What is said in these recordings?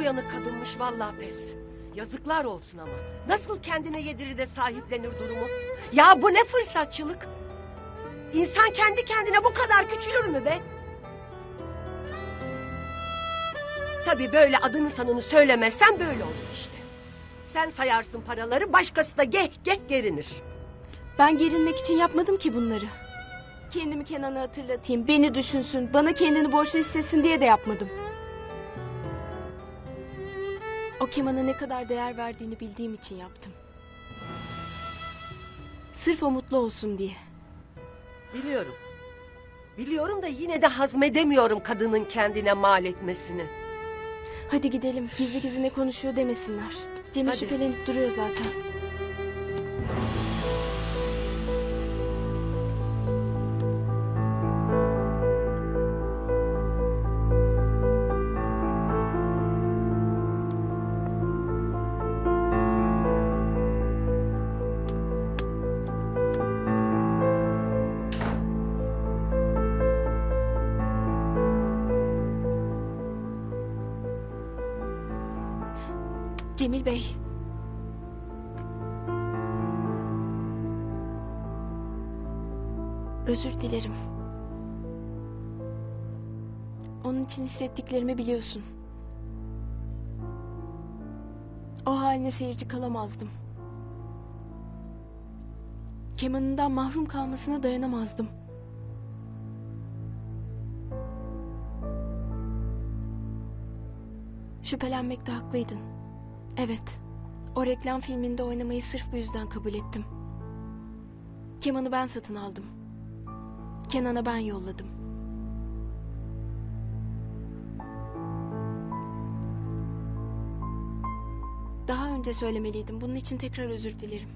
uyanık kadınmış vallahi pes. Yazıklar olsun ama. Nasıl kendine yedirir de sahiplenir durumu? Ya bu ne fırsatçılık? İnsan kendi kendine bu kadar küçülür mü be? Tabii böyle adını sanını söylemezsen böyle olur işte. Sen sayarsın paraları başkası da geh geh gerinir. Ben gerinmek için yapmadım ki bunları. Kendimi Kenan'a hatırlatayım, beni düşünsün, bana kendini borçlu hissetsin diye de yapmadım. O Keman'a ne kadar değer verdiğini bildiğim için yaptım. Sırf o mutlu olsun diye. Biliyorum. Biliyorum da yine de hazmedemiyorum kadının kendine mal etmesini. Hadi gidelim, gizli gizli ne konuşuyor demesinler. Cemil Hadi. şüphelenip duruyor zaten. Cemil Bey. Özür dilerim. Onun için hissettiklerimi biliyorsun. O haline seyirci kalamazdım. Kemanından mahrum kalmasına dayanamazdım. Şüphelenmekte haklıydın. Evet. O reklam filminde oynamayı sırf bu yüzden kabul ettim. Kemanı ben satın aldım. Kenan'a ben yolladım. Daha önce söylemeliydim. Bunun için tekrar özür dilerim.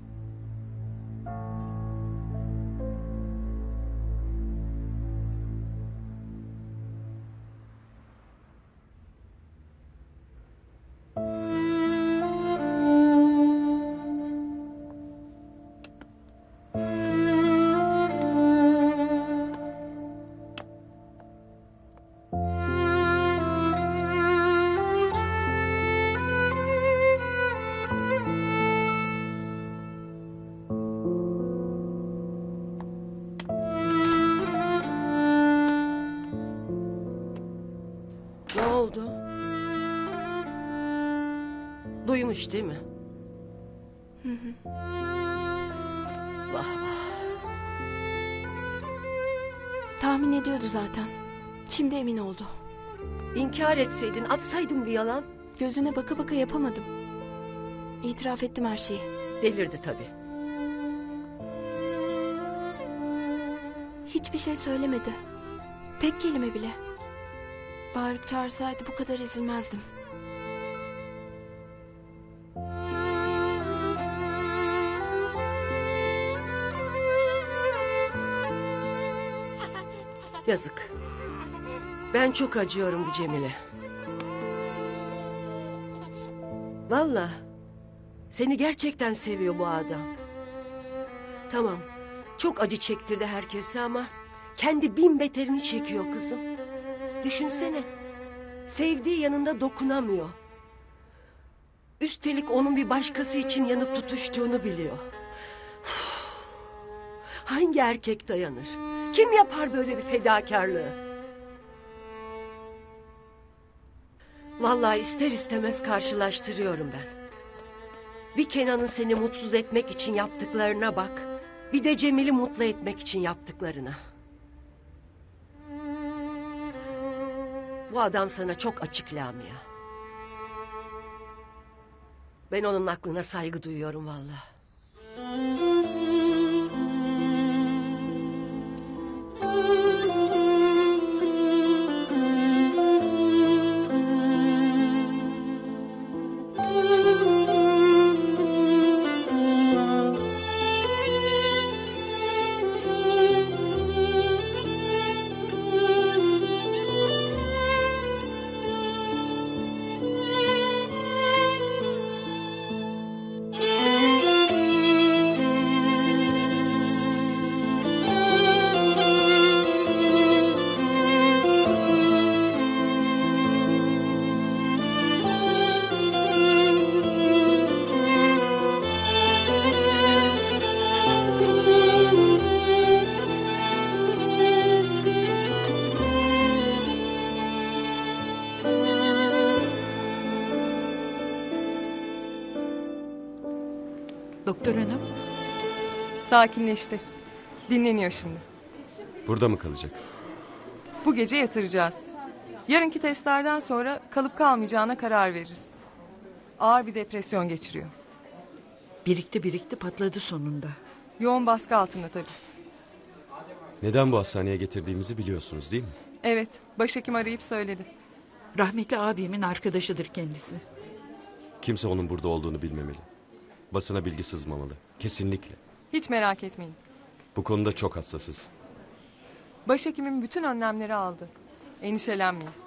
Duymuş değil mi? Hı hı. Vah vah. Tahmin ediyordu zaten. Şimdi emin oldu. İnkar etseydin atsaydın bir yalan. Gözüne baka baka yapamadım. İtiraf ettim her şeyi. Delirdi tabii. Hiçbir şey söylemedi. Tek kelime bile. Bağırıp çağırsaydı bu kadar ezilmezdim. Yazık. Ben çok acıyorum bu Cemile. Valla. Seni gerçekten seviyor bu adam. Tamam. Çok acı çektirdi herkese ama... ...kendi bin beterini çekiyor kızım. Düşünsene. Sevdiği yanında dokunamıyor. Üstelik onun bir başkası için yanıp tutuştuğunu biliyor. Hangi erkek dayanır? Kim yapar böyle bir fedakarlığı? Vallahi ister istemez karşılaştırıyorum ben. Bir Kenan'ın seni mutsuz etmek için yaptıklarına bak. Bir de Cemil'i mutlu etmek için yaptıklarına. Bu adam sana çok açık Lamia. Ben onun aklına saygı duyuyorum vallahi. Doktor hanım. Sakinleşti. Dinleniyor şimdi. Burada mı kalacak? Bu gece yatıracağız. Yarınki testlerden sonra kalıp kalmayacağına karar veririz. Ağır bir depresyon geçiriyor. Birikti birikti patladı sonunda. Yoğun baskı altında tabii. Neden bu hastaneye getirdiğimizi biliyorsunuz değil mi? Evet, başhekim arayıp söyledi. Rahmetli abimin arkadaşıdır kendisi. Kimse onun burada olduğunu bilmemeli. Basına bilgi sızmamalı. Kesinlikle. Hiç merak etmeyin. Bu konuda çok hassasız. Başhekimin bütün önlemleri aldı. Endişelenmeyin.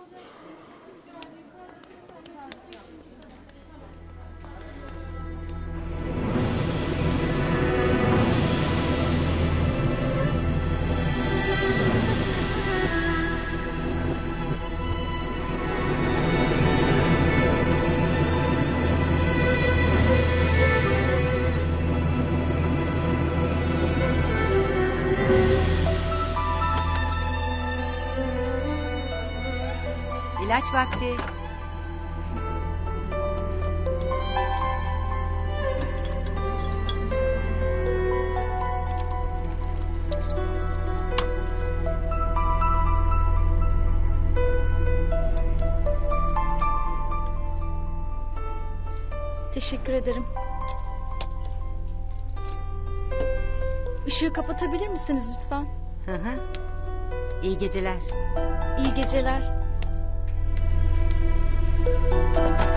İlaç vakti. Teşekkür ederim. Işığı kapatabilir misiniz lütfen? Hı hı. İyi geceler. İyi geceler. thank you